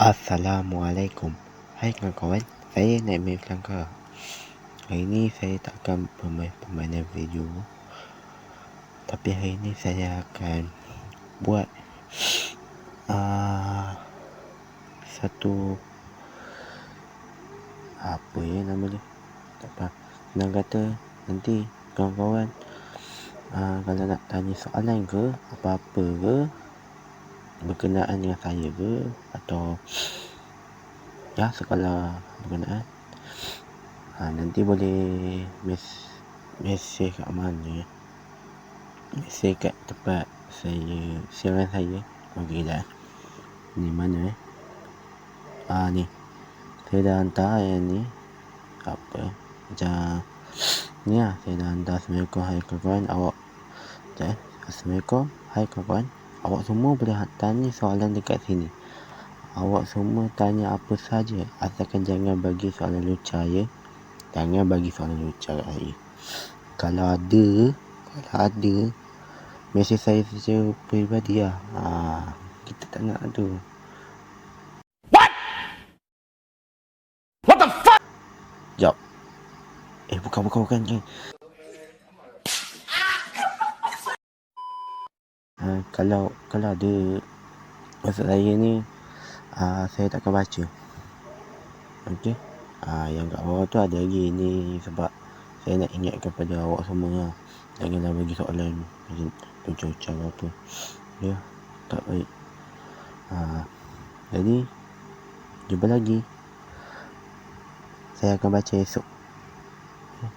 Assalamualaikum. Hai kawan-kawan Saya Naimir Selangka Hari ini saya tak akan bermain permainan video. Tapi hari ini saya akan Buat uh, Satu Apa ya nama dia? Tak apa Senang kata Nanti kawan-kawan uh, Kalau nak tanya soalan ke Apa-apa ke berkenaan dengan saya ke? Atau ya sekala berkenaan? Ha, nanti boleh mes mesej kat mana? Mesej kat tempat saya siaran saya. Okey dah. Ni mana eh? Ah ni. Saya dah hantar yang ni. Apa? Macam ni lah. Saya dah hantar. Assalamualaikum. Hai kawan. Awak eh? Assalamualaikum. Hai kawan Awak semua boleh tanya soalan dekat sini. Awak semua tanya apa saja asalkan jangan bagi soalan lucah ya. Jangan bagi soalan lucah kat saya. Kalau ada, kalau ada mesej saya secara peribadi lah. Ha, kita tak nak tu. What? What the fuck? Jap. Eh bukan bukan bukan. bukan. Uh, kalau kalau ada maksud saya ni uh, saya tak akan baca. Okey uh, yang kat bawah tu ada lagi ni sebab saya nak ingatkan kepada awak semua lah. janganlah bagi soalan ucap-ucap apa ya tak baik. Uh, jadi jumpa lagi. Saya akan baca esok.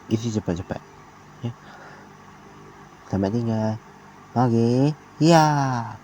Isi cepat-cepat. Ya. Selamat tinggal Okey. Ya.